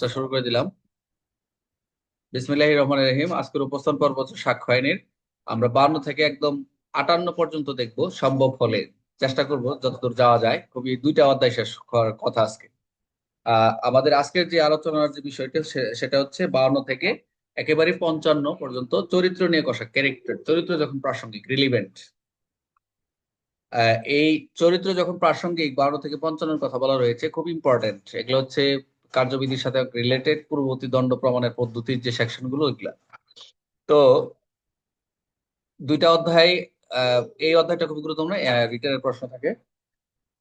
শুরু করে দিলাম। বিসমিল্লাহ রহমান রহিম। আজকের উপস্থান পর্ব সাক্ষ্য আইনের। আমরা বান্ন থেকে একদম আটান্ন পর্যন্ত দেখব সম্ভব হলে। চেষ্টা করব যতদূর যাওয়া যায়। খুবই দুইটা অধ্যায় শেষ করার কথা আজকে। আমাদের আজকের যে আলোচনার যে বিষয়টা সেটা হচ্ছে বাউন্ন থেকে একেবারে পঞ্চান্ন পর্যন্ত চরিত্র নিয়ে কষা ক্যারেক্টার। চরিত্র যখন প্রাসঙ্গিক রিলিভেন্ট এই চরিত্র যখন প্রাসঙ্গিক বারো থেকে পঞ্চান্নের কথা বলা রয়েছে, খুব ইম্পর্টেন্ট এগুলো হচ্ছে কার্যবিধির সাথে রিলেটেড পূর্ববর্তী দণ্ড প্রমাণের পদ্ধতির যে সেকশনগুলো, ওইগুলা। তো দুইটা অধ্যায় এই অধ্যায়টা খুবই গুরুত্বপূর্ণ রিটার্নের প্রশ্ন থাকে।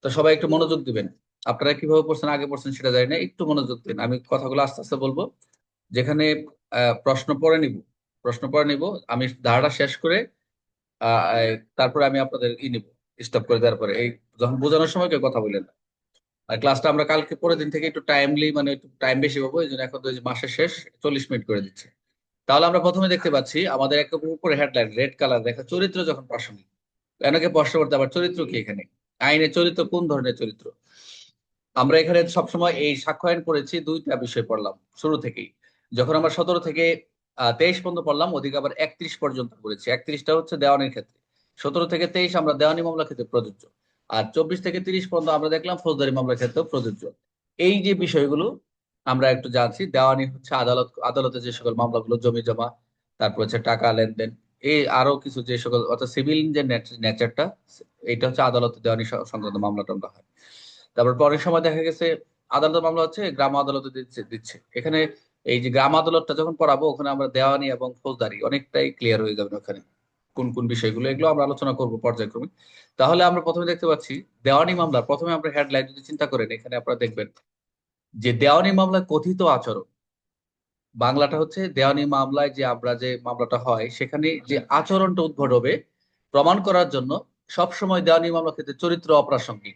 তো সবাই একটু মনোযোগ দিবেন। আপনারা কীভাবে পড়ছেন, আগে পড়ছেন সেটা জানি না, একটু মনোযোগ দিন। আমি কথাগুলো আস্তে আস্তে বলব। যেখানে প্রশ্ন পড়ে নিব, প্রশ্ন পড়ে নিব, আমি ধারাটা শেষ করে তারপরে আমি আপনাদের ই নিব স্টপ করে দেওয়ার পরে। এই যখন বোঝানোর সময় কেউ কথা বললেন না। আর ক্লাসটা আমরা কালকে পরের দিন থেকে একটু টাইমলি মানে একটু টাইম বেশি পাবো, এই জন্য এখন তো মাসের শেষ, চল্লিশ মিনিট করে দিচ্ছে। তাহলে আমরা প্রথমে দেখতে পাচ্ছি, আমাদের একটা উপরে হেডলাইন রেড কালার দেখা, চরিত্র যখন প্রাসঙ্গিক এনাকে প্রশ্ন করতে আবার চরিত্র কি এখানে? আইনের চরিত্র, কোন ধরনের চরিত্র? আমরা এখানে সবসময় এই সাক্ষ্য আইন পড়েছি দুইটা বিষয় পড়লাম, শুরু থেকেই। যখন আমরা সতেরো থেকে তেইশ পর্যন্ত পড়লাম, ওদিকে আবার একত্রিশ পর্যন্ত পড়েছি একত্রিশটা হচ্ছে দেওয়ানির ক্ষেত্রে। সতেরো থেকে তেইশ আমরা দেওয়ানি মামলা ক্ষেত্রে প্রযোজ্য। আর চব্বিশ থেকে তিরিশ পর্যন্ত আমরা দেখলাম ফৌজদারি মামলার ক্ষেত্রেও প্রযোজ্য। এই যে বিষয়গুলো আমরা একটু জানছি, দেওয়ানি হচ্ছে আদালত, আদালতে যে সকল মামলাগুলো, জমি জমা, তারপর হচ্ছে টাকা লেনদেন, এই আরও কিছু যে সকল, অর্থাৎ সিভিল যে নেচারটা এটা হচ্ছে আদালতে দেওয়ানি সংক্রান্ত মামলা টামলা হয়। তারপর পরের সময় দেখা গেছে আদালতের মামলা হচ্ছে গ্রাম আদালতে দিচ্ছে দিচ্ছে। এখানে এই যে গ্রাম আদালতটা যখন পড়াবো, ওখানে আমরা দেওয়ানি এবং ফৌজদারি অনেকটাই ক্লিয়ার হয়ে যাবে ওখানে। কোন কোন বিষয়গুলো, এগুলো আমরা আলোচনা করব পর্যায়ক্রমে। তাহলে আমরা প্রথমে দেখতে পাচ্ছি, দেওয়ানি মামলা, প্রথমে আমরা হেডলাইন যদি চিন্তা করেন, এখানে আপনারা দেখবেন যে দেওয়ানি মামলায় কথিত আচরণ। বাংলাটা হচ্ছে দেওয়ানি মামলায় যে আমরা যে মামলাটা হয়, সেখানে যে আচরণটা উদ্ভট হবে, প্রমাণ করার জন্য সবসময় দেওয়ানি মামলা ক্ষেত্রে চরিত্র অপ্রাসঙ্গিক।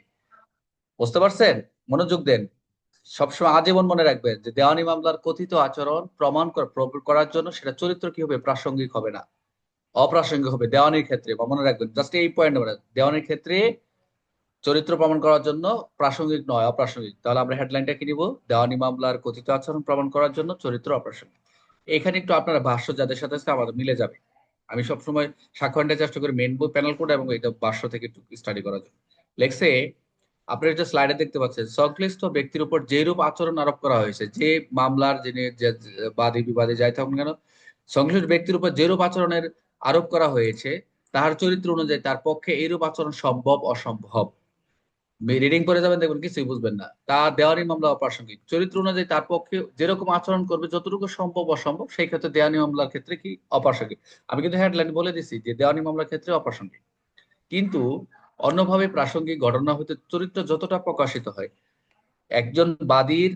বুঝতে পারছেন? মনোযোগ দেন। সবসময় আজীবন মনে রাখবেন যে দেওয়ানি মামলার কথিত আচরণ, প্রমাণ করার জন্য সেটা চরিত্র কি হবে, প্রাসঙ্গিক হবে না। অপ্রাসঙ্গিক হবে। দেওয়ানির ক্ষেত্রে, বা মনে রাখবেন জাস্ট এই পয়েন্ট দেওয়ানির ক্ষেত্রে চরিত্র প্রমাণ করার জন্য প্রাসঙ্গিক নয়, অপ্রাসঙ্গিক। তাহলে আমরা হেডলাইনটা কি নিব? দেওয়ানি মামলার কথিত আচরণ প্রমাণ করার জন্য চরিত্র অপ্রাসঙ্গিক। এখানে একটু আপনার ভাষ্য যাদের সাথে আছে, আমাদের মিলে যাবে। আমি সবসময় সাক্ষ্য চেষ্টা করি মেন বই প্যানেল কোড এবং এটা ভাষ্য থেকে একটু স্টাডি করার জন্য। লেখছে আপনার যে স্লাইডে দেখতে পাচ্ছেন, সংশ্লিষ্ট ব্যক্তির উপর যে রূপ আচরণ আরোপ করা হয়েছে, যে মামলার যিনি বাদী বিবাদে যাই থাকুন কেন, সংশ্লিষ্ট ব্যক্তির উপর যে রূপ আচরণের আরোপ করা হয়েছে। তাহার চরিত্র অনুযায়ী তার পক্ষে এইরূপ আচরণ সম্ভব, অসম্ভব। রিডিং করে যাবেন, দেখবেন কিছুই বুঝবেন না। তা দেওয়ানি মামলা অপ্রাসঙ্গিক। চরিত্র অনুযায়ী তার পক্ষে যেরকম আচরণ করবে, যতটুকু সম্ভব, অসম্ভব, সেই ক্ষেত্রে দেওয়ানি মামলার ক্ষেত্রে কি অপ্রাসঙ্গিক? আমি কিন্তু হেডলাইন বলে দিচ্ছি যে দেওয়ানি মামলার ক্ষেত্রে অপ্রাসঙ্গিক। কিন্তু অন্যভাবে প্রাসঙ্গিক ঘটনা হতে চরিত্র যতটা প্রকাশিত হয়, একজন বাদীর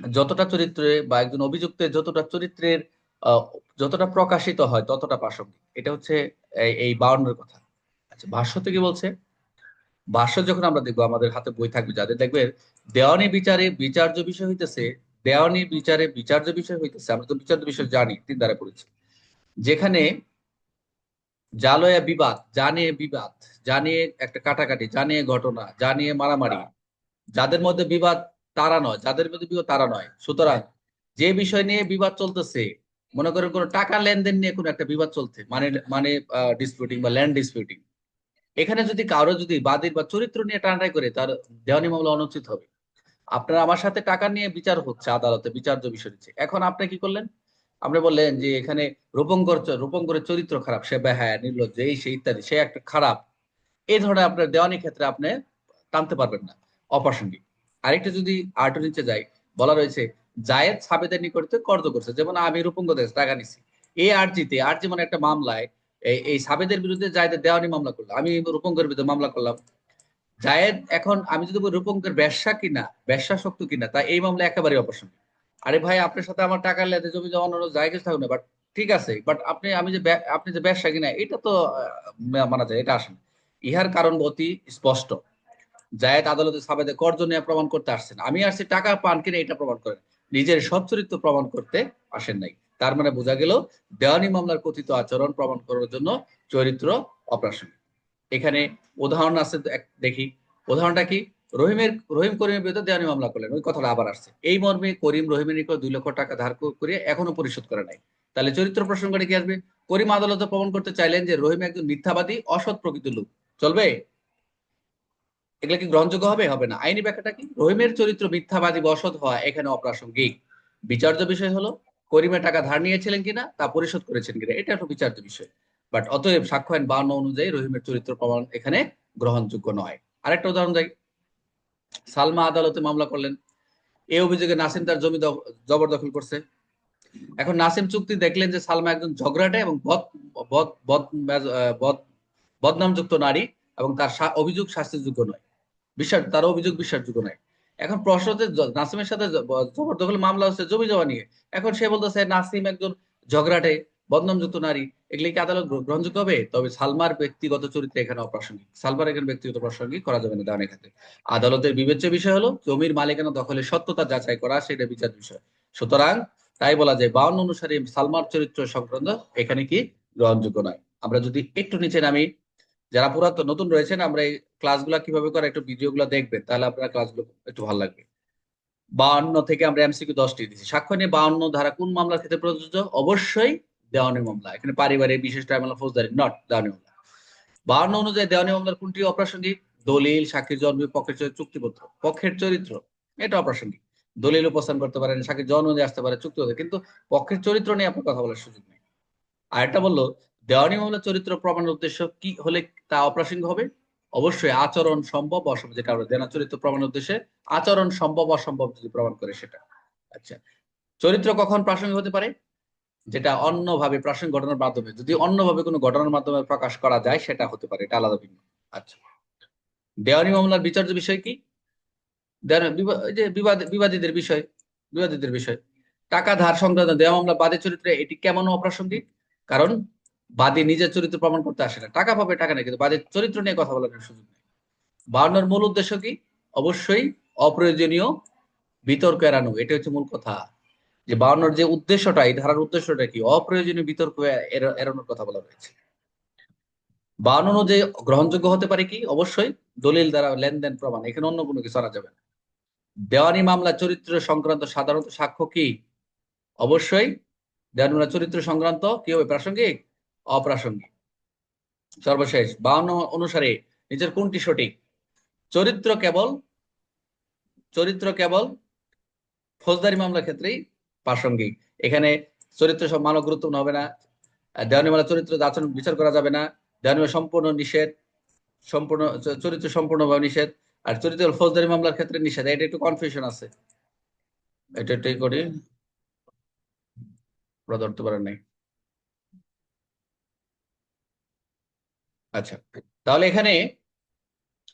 যতটা চরিত্রে বা একজন অভিযুক্তের যতটা চরিত্রের যতটা প্রকাশিত হয়, ততটা প্রাসঙ্গিক। এটা হচ্ছে এই বাউন্নের কথা। আচ্ছা ভাষ্য থেকে বলছে, ভাষ্য যখন আমরা দেখব, আমাদের হাতে বই থাকবে, যাদের দেখবে, দেওয়ানি বিচারে বিচার্য বিষয় হইতেছে, দেওয়ানি বিচারে বিচার্য বিষয় হইতেছে, আমরা তো বিচার্য বিষয় জানি, তিন দ্বারা পড়েছি। যেখানে জালয়া বিবাদ, জানিয়ে বিবাদ, জানিয়ে একটা কাটাকাটি, জানিয়ে ঘটনা, জানিয়ে মারামারি, যাদের মধ্যে বিবাদ তারা নয়, যাদের মধ্যে বিবাদ তারা নয়। সুতরাং যে বিষয় নিয়ে বিবাদ চলতেছে মনে করেন কোনো টাকা লেনদেন নিয়ে কোনো একটা বিবাদ চলছে মানে মানে ডিসপিউটিং বা ল্যান্ড ডিসপিউটিং এখানে যদি কারও যদি বাদীর বা চরিত্র নিয়ে টানাটাই করে, তার দেওয়ানি মামলা অনুচিত হবে। আপনার আমার সাথে টাকা নিয়ে বিচার হচ্ছে আদালতে, বিচার্য বিষয় দিচ্ছে এখন আপনি কি করলেন? আপনি বললেন যে এখানে রূপঙ্কর রূপঙ্করের চরিত্র খারাপ, সে বেহায়া, নির্লজ্জ, এই, সে ইত্যাদি, সে একটা খারাপ। এই ধরনের আপনার দেওয়ানি ক্ষেত্রে আপনি টানতে পারবেন না, অপ্রাসঙ্গিক। আরেকটা যদি আর্ট নিচে যাই, বলা রয়েছে জায়েদ সাবেদের নিকটতে কর্জ করছে। যেমন আমি রূপঙ্গ দেশ টাকা নিছি এই আর্জিতে আর্জি মানে একটা মামলায়, এই সাবেদের বিরুদ্ধে জায়েদের দেওয়ানি মামলা করল। আমি রূপঙ্গের বিরুদ্ধে মামলা করলাম। জায়েদ এখন, আমি যদি রূপঙ্কের ব্যবসা কিনা, ব্যবসা শক্ত কিনা, তা এই মামলা একেবারে অপ্রাসঙ্গিক আরে ভাই, আপনার সাথে আমার টাকা লেদে জমি জমা অন্য জায়গায় থাকুন বাট ঠিক আছে বাট আপনি, আমি যে আপনি যে ব্যবসা কিনা, এটা তো মানা যায়, এটা আসেন ইহার কারণ অতি স্পষ্ট। জায়েদ আদালতে সাবেদে কর্জ নিয়ে প্রমাণ করতে আসছেন আমি আসছি টাকা পান কিনা, এটা প্রমাণ করেন নিজের সচ্চরিত্র প্রমাণ করতে আসেন নাই। তার মানে বোঝা গেল, দেওয়ানি মামলার কথিত আচরণ প্রমাণ করার জন্য চরিত্র অপ্রাসঙ্গিক। এখানে উদাহরণ আছে দেখি। উদাহরণটা কি? রহিমের, রহিম করিমের বিরুদ্ধে দেওয়ানি মামলা করলেন, ওই কথাটা আবার আসছে। এই মর্মে করিম রহিমের নিকট দুই লক্ষ টাকা ধার করে এখনও পরিশোধ করে নাই। তাহলে চরিত্র প্রসঙ্গটা কি আসবে? করিম আদালতে প্রমাণ করতে চাইলেন যে রহিম একজন মিথ্যাবাদী, অসৎ প্রকৃতির লোক। চলবে? এগুলো কি গ্রহণযোগ্য হবে? হবে না। আইনি ব্যাখ্যাটা কি? রহিমের চরিত্র মিথ্যাবাদী বা অসৎ হওয়া এখানে অপ্রাসঙ্গিক। বিচার্য বিষয় হলো করিমের টাকা ধার নিয়েছিলেন কিনা, তা পরিশোধ করেছেন কিনা, এটা একটা বিচার্য বিষয়। বাট অতএব সাক্ষ্য আইন বান্ন অনুযায়ী রহিমের চরিত্র প্রমাণ এখানে গ্রহণযোগ্য নয়। আরেকটা উদাহরণ দেয় সালমা আদালতে মামলা করলেন। এই অভিযোগে নাসিম তার জমি জবরদখল করছে। এখন নাসিম চুক্তি দেখলেন যে সালমা একজন ঝগড়াটে এবং বদনামযুক্ত নারী এবং তার অভিযোগ শাস্তিযোগ্য নয়। বিশ্বাস তার অভিযোগ বিশ্বাসযোগ্য নয় এখন প্রশ্ন হচ্ছে নাসিমের সাথে জবরদখল মামলা হচ্ছে জমি জমা নিয়ে। এখন সে বলতেছে, নাসিম একজন ঝগড়াটে, বদনামযুক্ত নারী, এগুলি কি আদালত গ্রহণযোগ্য হবে? তবে সালমার ব্যক্তিগত চরিত্র এখানে অপ্রাসঙ্গিক। সালমার এখানে ব্যক্তিগত প্রাসঙ্গিক করা যাবে না দেওয়ানের ক্ষেত্রে আদালতের বিবেচ্য বিষয় হলো, জমির মালিকানা দখলের সত্যতা যাচাই করা, সেটা বিচার বিষয়। সুতরাং তাই বলা যায়, বাউন্ন অনুসারে সালমার চরিত্র সংক্রান্ত এখানে কি গ্রহণযোগ্য নয়। আমরা যদি একটু নিচে নামি, যারা পুরাতন নতুন রয়েছেন, আমরা এই ক্লাসগুলো কীভাবে করে একটু ভিডিওগুলো দেখবেন তাহলে আপনার ক্লাসগুলো একটু ভালো লাগবে। বাউন্ন থেকে আমরা এমসিকিউ দশটি দিচ্ছি সাক্ষ্য নিয়ে বাউন্ন ধারা কোন মামলার ক্ষেত্রে প্রযোজ্য? অবশ্যই দেওয়ানি মামলা। এখানে পারিবারিক বিশেষ ট্রাইব্যুনাল ফৌজদারি নট দেওয়ানি মামলা। বাউন্ন অনুযায়ী দেওয়ানি মামলার কোনটি অপ্রাসঙ্গিক? দলিল সাক্ষীর জন্ম পক্ষের চরিত্র, চুক্তিপত্র। পক্ষের চরিত্র এটা অপ্রাসঙ্গিক। দলিল উপস্থান করতে পারেন সাক্ষীর জন্ম দিয়ে আসতে পারে চুক্তি কিন্তু পক্ষের চরিত্র নিয়ে আপনার কথা বলার সুযোগ নেই। আর একটা বলল দেওয়ানি মামলার চরিত্র প্রমাণের উদ্দেশ্য কি হলে তা অপ্রাসঙ্গিক হবে? অবশ্যই আচরণ সম্ভব, অসম্ভব যেটা আমরা দেনা চরিত্র প্রমাণের উদ্দেশ্যে আচরণ সম্ভব, অসম্ভব যদি প্রমাণ করে সেটা। আচ্ছা চরিত্র কখন প্রাসঙ্গিক হতে পারে? যেটা অন্যভাবে প্রাসঙ্গিক ঘটনার মাধ্যমে। যদি অন্যভাবে কোনো ঘটনার মাধ্যমে প্রকাশ করা যায়, সেটা হতে পারে, এটা আলাদা ভিন্ন আচ্ছা দেওয়ানি মামলার বিচার্য বিষয় কি? যে বিবাদ, বিবাদীদের বিষয় বিবাদীদের বিষয়। টাকা ধার সংক্রান্ত দেওয়া মামলা বাদী চরিত্রে এটি কেমন অপ্রাসঙ্গিক? কারণ বাদী নিজের চরিত্র প্রমাণ করতে আসে না। টাকা পাবে, টাকা নেই, কিন্তু বাদীর চরিত্র নিয়ে কথা বলার সুযোগ নেই। বাড়ানোর মূল উদ্দেশ্য কি? অবশ্যই অপ্রয়োজনীয় বিতর্ক এড়ানো। এটা হচ্ছে মূল কথা। যে বাড়ানোর যে উদ্দেশ্যটা, এই ধারার উদ্দেশ্যটা কি? অপ্রয়োজনীয় বিতর্ক এড়ানোর কথা বলা হয়েছে। বাড়ানো অনুযায়ী গ্রহণযোগ্য হতে পারে কি? অবশ্যই দলিল দ্বারা লেনদেন প্রমাণ। এখানে অন্য কোনো কিছু আনা যাবে না। দেওয়ানি মামলা চরিত্র সংক্রান্ত সাধারণত সাক্ষ্য কি? অবশ্যই দেওয়ানি মামলা চরিত্র সংক্রান্ত কি হবে? প্রাসঙ্গিক? অপ্রাসঙ্গিক। সর্বশেষ, বাউন্ন অনুসারে নিজের কোনটি সঠিক? চরিত্র কেবল চরিত্র কেবল ফৌজদারি মামলার ক্ষেত্রেই প্রাসঙ্গিক। এখানে চরিত্র সব মানব গুরুত্বপূর্ণ হবে না। আর দেওয়ানি মামলা চরিত্র আচরণ বিচার করা যাবে না। দেওয়ানি মামলা সম্পূর্ণ নিষেধ, সম্পূর্ণ চরিত্র সম্পূর্ণভাবে নিষেধ। আর চরিত্র ফৌজদারি মামলার ক্ষেত্রে নিষেধ। এটা একটু কনফিউশন আছে। এটা একটু করি। ওরা ধরতে নাই। আচ্ছা তাহলে এখানে,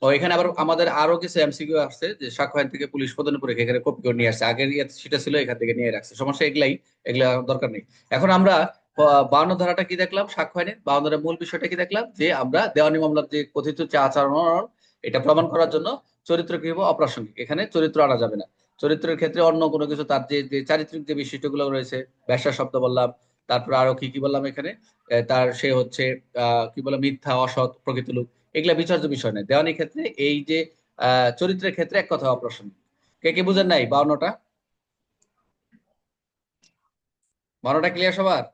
ও এখানে আবার আমাদের আরও কিছু এমসিকিউ আসছে যে সাক্ষ্য থেকে পুলিশ প্রদানের পরে এখানে কপি করে নিয়ে আসছে। আগের ইয়ে সেটা ছিল, এখান থেকে নিয়ে রাখছে। সমস্যা এগুলাই, এগুলা দরকার নেই। এখন আমরা বাউন্ন ধারাটা কি দেখলাম সাক্ষ্য আইনের বাউন্ন ধারার মূল বিষয়টা কি দেখলাম? যে আমরা দেওয়ানি মামলার যে কথিত যে আচরণ, এটা প্রমাণ করার জন্য চরিত্র কি হবে অপ্রাসঙ্গিক। এখানে চরিত্র আনা যাবে না। চরিত্রের ক্ষেত্রে অন্য কোনো কিছু, তার যে যে চারিত্রিক যে বৈশিষ্ট্যগুলো রয়েছে ব্যবসা শব্দ বললাম তারপরে আরও কি কি বললাম এখানে? তার সে হচ্ছে কি বলে, মিথ্যা, অসৎ, প্রকৃত লোক। এগুলা বিচার্য বিষয় নয়, দেওয়ানির ক্ষেত্রে এই যে চরিত্রের ক্ষেত্রে এক কথা অপ্রাসঙ্গিক কে কে বুঝেন নাই? বাউন্নটা? বারোটা ক্লিয়ার সবার?